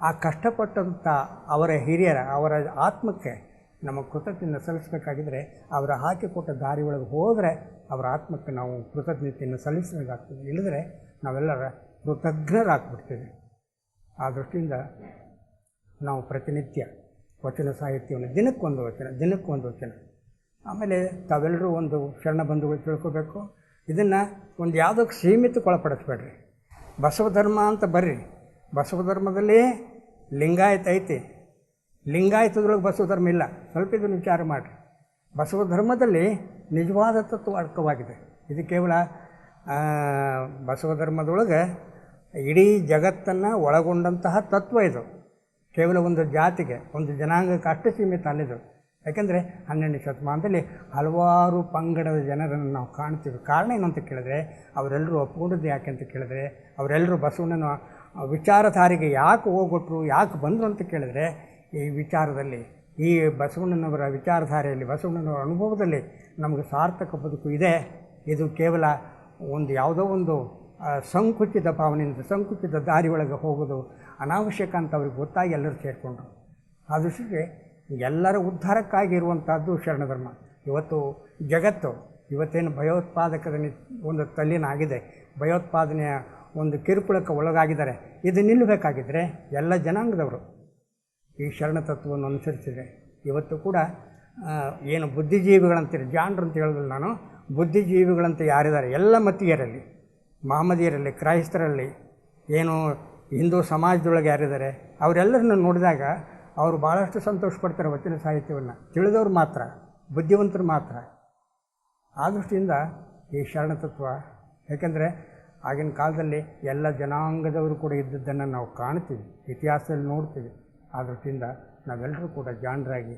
ಆ ಕಷ್ಟಪಟ್ಟಂಥ ಅವರ ಹಿರಿಯರ, ಅವರ ಆತ್ಮಕ್ಕೆ ನಮ್ಮ ಕೃತಜ್ಞತೆ ಸಲ್ಲಿಸಬೇಕಾಗಿದ್ದರೆ ಅವರ ಹಾಕಿಕೊಟ್ಟ ದಾರಿ ಒಳಗೆ ಹೋದರೆ ಅವರ ಆತ್ಮಕ್ಕೆ ನಾವು ಕೃತಜ್ಞತೆಯನ್ನು ಸಲ್ಲಿಸಬೇಕಾಗ್ತದೆ ಇಲ್ಲದ್ರೆ ನಾವೆಲ್ಲರ ಕೃತಜ್ಞರಾಗ್ಬಿಡ್ತೇವೆ. ಆ ದೃಷ್ಟಿಯಿಂದ ನಾವು ಪ್ರತಿನಿತ್ಯ ವಚನ ಸಾಹಿತ್ಯವನ್ನು ದಿನಕ್ಕೊಂದು ವಚನ ದಿನಕ್ಕೊಂದು ವಚನ. ಆಮೇಲೆ ತಾವೆಲ್ಲರೂ ಒಂದು ಶರಣ ಬಂಧುಗಳು ತಿಳ್ಕೊಬೇಕು. ಇದನ್ನು ಒಂದು ಯಾವುದಕ್ಕೆ ಸೀಮಿತಕ್ಕೊಳಪಡಿಸ್ಬೇಡ್ರಿ. ಬಸವ ಧರ್ಮ ಅಂತ ಬರ್ರಿ. ಬಸವ ಧರ್ಮದಲ್ಲಿ ಲಿಂಗಾಯತ ಐತಿ. ಲಿಂಗಾಯತದೊಳಗೆ ಬಸವ ಧರ್ಮ ಇಲ್ಲ. ಸ್ವಲ್ಪ ಇದನ್ನು ವಿಚಾರ ಮಾಡಿರಿ. ಬಸವ ಧರ್ಮದಲ್ಲಿ ನಿಜವಾದ ತತ್ವ ಅಡಕವಾಗಿದೆ ಇದು ಕೇವಲ ಬಸವ ಧರ್ಮದೊಳಗೆ ಇಡೀ ಜಗತ್ತನ್ನು ಒಳಗೊಂಡಂತಹ ತತ್ವ ಇದು. ಕೇವಲ ಒಂದು ಜಾತಿಗೆ, ಒಂದು ಜನಾಂಗಕ್ಕೆ ಅಷ್ಟು ಸೀಮಿತ ಅಲ್ಲಿದು. ಯಾಕೆಂದರೆ ಹನ್ನೆರಡನೇ ಶತಮಾನದಲ್ಲಿ ಹಲವಾರು ಪಂಗಡದ ಜನರನ್ನು ನಾವು ಕಾಣ್ತೀವಿ. ಕಾರಣ ಏನು ಅಂತ ಕೇಳಿದ್ರೆ, ಅವರೆಲ್ಲರೂ ಒಪ್ಪಿಕೊಂಡಿದ್ದು ಯಾಕೆ ಅಂತ ಕೇಳಿದ್ರೆ, ಅವರೆಲ್ಲರೂ ಬಸವಣ್ಣನ ವಿಚಾರಧಾರಿಗೆ ಯಾಕೆ ಹೋಗ್ಬಿಟ್ರು, ಯಾಕೆ ಬಂದರು ಅಂತ ಕೇಳಿದ್ರೆ ಈ ವಿಚಾರದಲ್ಲಿ, ಈ ಬಸವಣ್ಣನವರ ವಿಚಾರಧಾರೆಯಲ್ಲಿ, ಬಸವಣ್ಣನವರ ಅನುಭವದಲ್ಲಿ ನಮಗೆ ಸಾರ್ಥಕ ಬದುಕು ಇದೆ. ಇದು ಕೇವಲ ಒಂದು ಯಾವುದೋ ಒಂದು ಸಂಕುಚಿತ ಭಾವನೆಯಿಂದ, ಸಂಕುಚಿತ ದಾರಿ ಒಳಗೆ ಹೋಗೋದು ಅನಾವಶ್ಯಕ ಅಂತ ಅವ್ರಿಗೆ ಗೊತ್ತಾಗಿ ಎಲ್ಲರೂ ಸೇರಿಕೊಂಡ್ರು. ಆ ದೃಷ್ಟಿಗೆ ಎಲ್ಲರ ಉದ್ಧಾರಕ್ಕಾಗಿರುವಂಥದ್ದು ಶರಣಧರ್ಮ. ಶರಣ ಧರ್ಮ ಇವತ್ತು ಜಗತ್ತು, ಇವತ್ತೇನು ಭಯೋತ್ಪಾದಕದ ನಿ- ಒಂದು ತಲ್ಲಿನಾಗಿದೆ, ಭಯೋತ್ಪಾದನೆಯ ಒಂದು ಕಿರುಕುಳಕ್ಕೆ ಒಳಗಾಗಿದ್ದಾರೆ. ಇದು ನಿಲ್ಲಬೇಕಾಗಿದ್ದರೆ ಎಲ್ಲ ಜನಾಂಗದವರು ಈ ಶರಣ ತತ್ವವನ್ನು ಅನುಸರಿಸಿದೆ ಇವತ್ತು ಕೂಡ ಏನು ಬುದ್ಧಿಜೀವಿಗಳಂತೀರಿ ಜಾಣರು ಅಂತ ಹೇಳಿದ್ರು ನಾನು, ಬುದ್ಧಿಜೀವಿಗಳಂತ ಯಾರಿದ್ದಾರೆ? ಎಲ್ಲ ಮತೀಯರಲ್ಲಿ, ಮಹಮ್ಮದಿಯರಲ್ಲಿ, ಕ್ರೈಸ್ತರಲ್ಲಿ, ಏನು ಹಿಂದೂ ಸಮಾಜದೊಳಗೆ ಯಾರಿದ್ದಾರೆ? ಅವರೆಲ್ಲರನ್ನು ನೋಡಿದಾಗ ಅವರು ಭಾಳಷ್ಟು ಸಂತೋಷ ಪಡ್ತಾರೆ ವಚನ ಸಾಹಿತ್ಯವನ್ನು. ತಿಳಿದವ್ರು ಮಾತ್ರ, ಬುದ್ಧಿವಂತರು ಮಾತ್ರ. ಆ ದೃಷ್ಟಿಯಿಂದ ಈ ಶರಣ ತತ್ವ ಯಾಕೆಂದರೆ ಆಗಿನ ಕಾಲದಲ್ಲಿ ಎಲ್ಲ ಜನಾಂಗದವರು ಕೂಡ ಇದ್ದದ್ದನ್ನು ನಾವು ಕಾಣ್ತೀವಿ, ಇತಿಹಾಸದಲ್ಲಿ ನೋಡ್ತೀವಿ. ಆ ದೃಷ್ಟಿಯಿಂದ ನಾವೆಲ್ಲರೂ ಕೂಡ ಜಾಣರಾಗಿ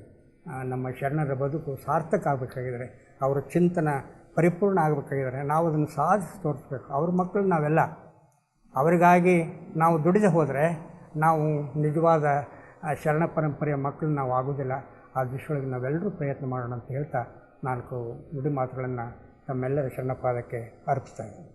ನಮ್ಮ ಶರಣರ ಬದುಕು ಸಾರ್ಥಕ ಆಗಬೇಕಾಗಿದ್ದಾರೆ ಅವರ ಚಿಂತನ ಪರಿಪೂರ್ಣ ಆಗಬೇಕಾಗಿದ್ದಾರೆ ನಾವು ಅದನ್ನು ಸಾಧಿಸಿ ತೋರಿಸ್ಬೇಕು. ಅವ್ರ ಮಕ್ಕಳು ನಾವೆಲ್ಲ. ಅವರಿಗಾಗಿ ನಾವು ದುಡಿದು ಹೋದರೆ ನಾವು ನಿಜವಾದ ಶರಣ ಪರಂಪರೆಯ ಮಕ್ಕಳು ನಾವು ಆಗೋದಿಲ್ಲ ಆ ದೃಷ್ಟಿಯೊಳಗೆ ನಾವೆಲ್ಲರೂ ಪ್ರಯತ್ನ ಮಾಡೋಣ ಅಂತ ಹೇಳ್ತಾ ನಾಲ್ಕು ನುಡಿ ಮಾತುಗಳನ್ನು ತಮ್ಮೆಲ್ಲರ ಶರಣಪಾದಕ್ಕೆ ಅರ್ಪಿಸ್ತಾ ಇದ್ದೀನಿ.